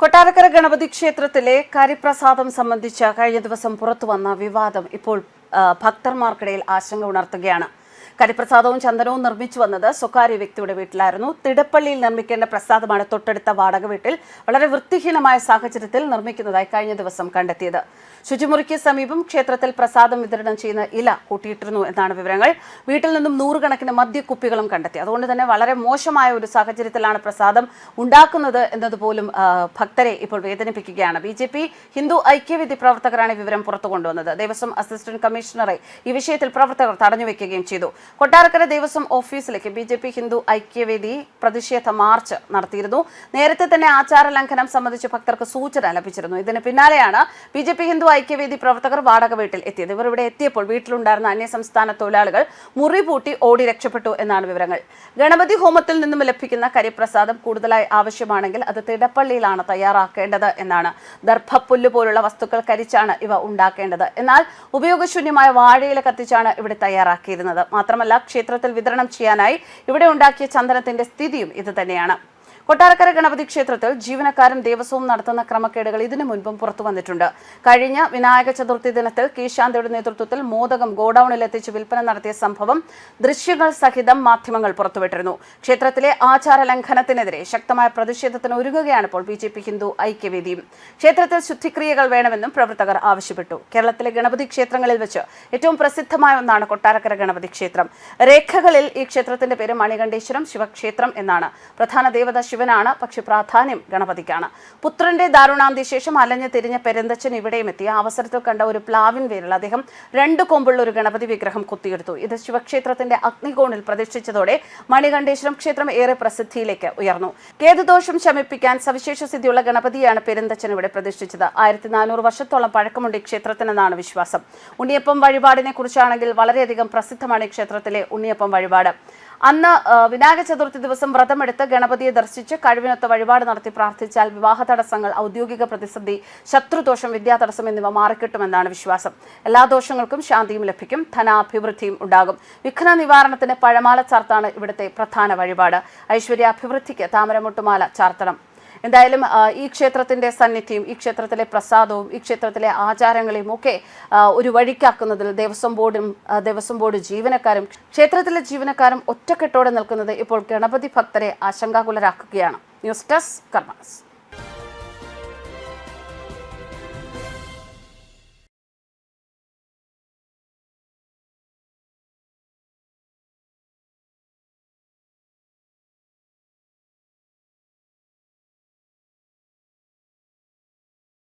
കൊട്ടാരക്കര ഗണപതി ക്ഷേത്രത്തിലെ കരിപ്രസാദം സംബന്ധിച്ച കഴിഞ്ഞ ദിവസം പുറത്തുവന്ന വിവാദം ഇപ്പോൾ ഭക്തന്മാർക്കിടയിൽ ആശങ്ക ഉണർത്തുകയാണ്. കരിപ്രസാദവും ചന്ദനവും നിർമ്മിച്ചു വന്നത് സ്വകാര്യ വ്യക്തിയുടെ വീട്ടിലായിരുന്നു. തിടപ്പള്ളിയിൽ നിർമ്മിക്കേണ്ട പ്രസാദമാണ് തൊട്ടടുത്ത വാടക വീട്ടിൽ വളരെ വൃത്തിഹീനമായ സാഹചര്യത്തിൽ നിർമ്മിക്കുന്നതായി കഴിഞ്ഞ ദിവസം കണ്ടെത്തിയത്. ശുചിമുറിക്ക് സമീപം ക്ഷേത്രത്തിൽ പ്രസാദം വിതരണം ചെയ്യുന്ന ഇല കൂട്ടിയിട്ടിരുന്നു എന്നാണ് വിവരങ്ങൾ. വീട്ടിൽ നിന്നും നൂറുകണക്കിന് മദ്യക്കുപ്പികളും കണ്ടെത്തി. അതുകൊണ്ട് തന്നെ വളരെ മോശമായ ഒരു സാഹചര്യത്തിലാണ് പ്രസാദം ഉണ്ടാക്കുന്നത് എന്നതുപോലും ഭക്തരെ ഇപ്പോൾ വേദനിപ്പിക്കുകയാണ്. B J P Hindu Aikyavedi പ്രവർത്തകരാണ് വിവരം പുറത്തു കൊണ്ടുവന്നത് ദേവസ്വം അസിസ്റ്റന്റ് കമ്മീഷണറെ ഈ വിഷയത്തിൽ പ്രവർത്തകർ തടഞ്ഞുവെക്കുകയും ചെയ്തു. കൊട്ടാരക്കര ദേവസ്വം ഓഫീസിലേക്ക് B J P Hindu Aikyavedi പ്രതിഷേധ മാർച്ച് നടത്തിയിരുന്നു. നേരത്തെ തന്നെ ആചാര ലംഘനം സംബന്ധിച്ച് ഭക്തർക്ക് സൂചന ലഭിച്ചിരുന്നു. ഇതിന് പിന്നാലെയാണ് B J P Hindu Aikyavedi പ്രവർത്തകർ വാടക വീട്ടിൽ എത്തിയത്. ഇവർ ഇവിടെ എത്തിയപ്പോൾ വീട്ടിലുണ്ടായിരുന്ന അന്യസംസ്ഥാന തൊഴിലാളികൾ മുറി പൂട്ടി ഓടി രക്ഷപ്പെട്ടു എന്നാണ് വിവരങ്ങൾ. ഗണപതി ഹോമത്തിൽ നിന്നും ലഭിക്കുന്ന കരിപ്രസാദം കൂടുതലായി ആവശ്യമാണെങ്കിൽ അത് തിടപ്പള്ളിയിലാണ് തയ്യാറാക്കേണ്ടത് എന്നാണ്. ദർഭപ്പുല്ല് പോലുള്ള വസ്തുക്കൾ കരിച്ചാണ് ഇവ ഉണ്ടാക്കേണ്ടത്. എന്നാൽ ഉപയോഗശൂന്യമായ വാഴയില കത്തിച്ചാണ് ഇവിടെ തയ്യാറാക്കിയിരുന്നത്. മാത്രമല്ല ക്ഷേത്രത്തിൽ വിതരണം ചെയ്യാനായി ഇവിടെ ഉണ്ടാക്കിയ ചന്ദനത്തിന്റെ സ്ഥിതിയും ഇത് തന്നെയാണ് കൊട്ടാരക്കര ഗണപതി ക്ഷേത്രത്തിൽ ജീവനക്കാരും ദേവസ്വവും നടത്തുന്ന ക്രമക്കേടുകൾ ഇതിനു മുൻപും പുറത്തു വന്നിട്ടുണ്ട്. കഴിഞ്ഞ വിനായക ചതുർത്ഥി ദിനത്തിൽ കീശാന്തയുടെ നേതൃത്വത്തിൽ മോദകം ഗോഡൌണിൽ എത്തിച്ച് വിൽപ്പന നടത്തിയ സംഭവം ദൃശ്യങ്ങൾ സഹിതം മാധ്യമങ്ങൾ പുറത്തുവിട്ടിരുന്നു. ക്ഷേത്രത്തിലെ ആചാര ലംഘനത്തിനെതിരെ ശക്തമായ പ്രതിഷേധത്തിന് ഒരുങ്ങുകയാണ് ഇപ്പോൾ ബി ജെ പി ഹിന്ദു ഐക്യവേദിയും ക്ഷേത്രത്തിൽ ശുദ്ധിക്രിയകൾ വേണമെന്നും പ്രവർത്തകർ ആവശ്യപ്പെട്ടു. കേരളത്തിലെ ഗണപതി ക്ഷേത്രങ്ങളിൽ വെച്ച് ഏറ്റവും പ്രസിദ്ധമായ ഒന്നാണ് കൊട്ടാരക്കര ഗണപതി ക്ഷേത്രം. രേഖകളിൽ ഈ ക്ഷേത്രത്തിന്റെ പേര് മണികണ്ഠേശ്വരം ശിവക്ഷേത്രം എന്നാണ്. പ്രധാന ദേവത ശിവനാണ് പക്ഷെ പ്രാധാന്യം ഗണപതിക്കാണ്. പുത്രന്റെ ദാരുണാന്തി ശേഷം അലഞ്ഞു തിരിഞ്ഞ പെരന്തച്ചൻ ഇവിടെയും എത്തി. അവസരത്തിൽ കണ്ട ഒരു പ്ലാവിൻ വേരിൽ അദ്ദേഹം രണ്ട് കൊമ്പുള്ള ഒരു ഗണപതി വിഗ്രഹം കുത്തിയെടുത്തു. ഇത് ശിവക്ഷേത്രത്തിന്റെ അഗ്നികോണിൽ പ്രതിഷ്ഠിച്ചതോടെ മണികണ്ഠേശ്വരം ക്ഷേത്രം ഏറെ പ്രസിദ്ധിയിലേക്ക് ഉയർന്നു. കേതുദോഷം ശമിപ്പിക്കാൻ സവിശേഷ സ്ഥിതിയുള്ള ഗണപതിയാണ് പെരുന്തച്ചൻ ഇവിടെ പ്രതിഷ്ഠിച്ചത്. ആയിരത്തി നാനൂറ് വർഷത്തോളം പഴക്കമുണ്ട് ഈ ക്ഷേത്രത്തിനെന്നാണ് വിശ്വാസം. ഉണ്ണിയപ്പം വഴിപാടിനെ കുറിച്ചാണെങ്കിൽ വളരെയധികം പ്രസിദ്ധമാണ് ഈ ക്ഷേത്രത്തിലെ ഉണ്ണിയപ്പം വഴിപാട്. അന്ന് വിനായക ചതുർത്ഥി ദിവസം വ്രതമെടുത്ത് ഗണപതിയെ ദർശിച്ച് കഴിവിനൊത്ത വഴിപാട് നടത്തി പ്രാർത്ഥിച്ചാൽ വിവാഹ തടസ്സങ്ങൾ ഔദ്യോഗിക പ്രതിസന്ധി ശത്രുദോഷം വിദ്യാതടസ്സം എന്നിവ മാറിക്കിട്ടുമെന്നാണ് വിശ്വാസം. എല്ലാ ദോഷങ്ങൾക്കും ശാന്തിയും ലഭിക്കും ധനാഭിവൃദ്ധിയും ഉണ്ടാകും. വിഘ്ന നിവാരണത്തിന് പഴമാല ചാർത്താണ് ഇവിടുത്തെ പ്രധാന വഴിപാട്. ഐശ്വര്യ അഭിവൃദ്ധിക്ക് താമരമുട്ടുമാല ചാർത്തണം. എന്തായാലും ഈ ക്ഷേത്രത്തിന്റെ സന്നിധിയും ഈ ക്ഷേത്രത്തിലെ പ്രസാദവും ഈ ക്ഷേത്രത്തിലെ ആചാരങ്ങളെയും ഒക്കെ ഒരു വഴിക്കാക്കുന്നതിൽ ദേവസ്വം ബോർഡും ദേവസ്വം ബോർഡ് ജീവനക്കാരും ക്ഷേത്രത്തിലെ ജീവനക്കാരും ഒറ്റക്കെട്ടോടെ നിൽക്കുന്നത് ഇപ്പോൾ ഗണപതി ഭക്തരെ ആശങ്കാകുലരാക്കുകയാണ്. News desk karmas